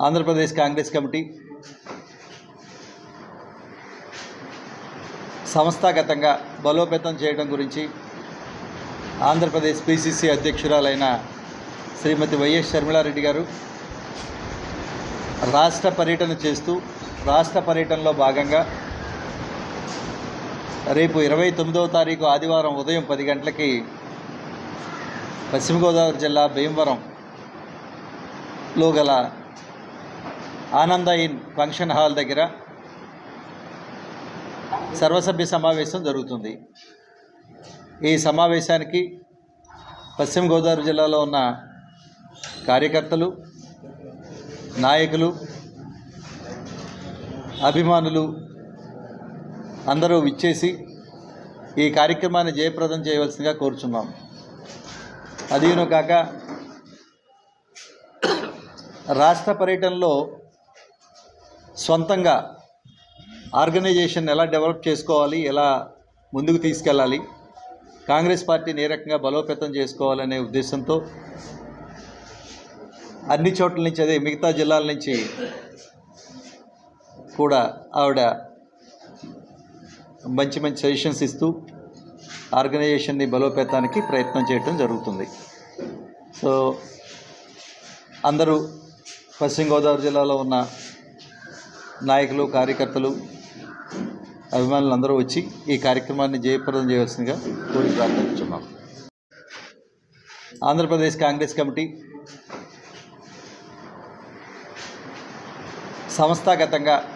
Andhra Pradesh Congress committee సంస్థాగతంగా బలోపేతం చేయడం గురించి ఆంధ్రప్రదేశ్ పిసిసి అధ్యక్షురాలైన శ్రీమతి వైఎస్ షర్మిళారెడ్డి గారు రాష్ట్ర పర్యటన చేస్తూ రాష్ట్ర పర్యటనలో భాగంగా రేపు ఇరవై తొమ్మిదవ తారీఖు ఆదివారం ఉదయం పది గంటలకి పశ్చిమ గోదావరి జిల్లా భీమవరంలో గల ఆనంద ఇన్ ఫంక్షన్ హాల్ దగ్గర సర్వసభ్య సమావేశం జరుగుతుంది. ఈ సమావేశానికి పశ్చిమ గోదావరి జిల్లాలో ఉన్న కార్యకర్తలు నాయకులు అభిమానులు అందరూ విచ్చేసి ఈ కార్యక్రమాన్ని జయప్రదం చేయవలసిందిగా కోరుచున్నాం. అదీను కాక. రాష్ట్ర పర్యటనలో సొంతంగా ఆర్గనైజేషన్ ఎలా డెవలప్ చేసుకోవాలి ఎలా ముందుకు తీసుకెళ్ళాలి కాంగ్రెస్ పార్టీని ఏ రకంగా బలోపేతం చేసుకోవాలనే ఉద్దేశంతో అన్ని చోట్ల నుంచి అదే మిగతా జిల్లాల నుంచి కూడా ఆవిడ మంచి మంచి సజెషన్స్ ఇస్తూ ఆర్గనైజేషన్ని బలోపేతానికి ప్రయత్నం చేయటం జరుగుతుంది. సో అందరూ పశ్చిమ గోదావరి జిల్లాలో ఉన్న నాయకులు కార్యకర్తలు అభిమానులు అందరూ వచ్చి ఈ కార్యక్రమాన్ని జయప్రదం చేయవలసిందిగా కోరి ప్రార్థించున్నాం. ఆంధ్రప్రదేశ్ కాంగ్రెస్ కమిటీ సంస్థాగతంగా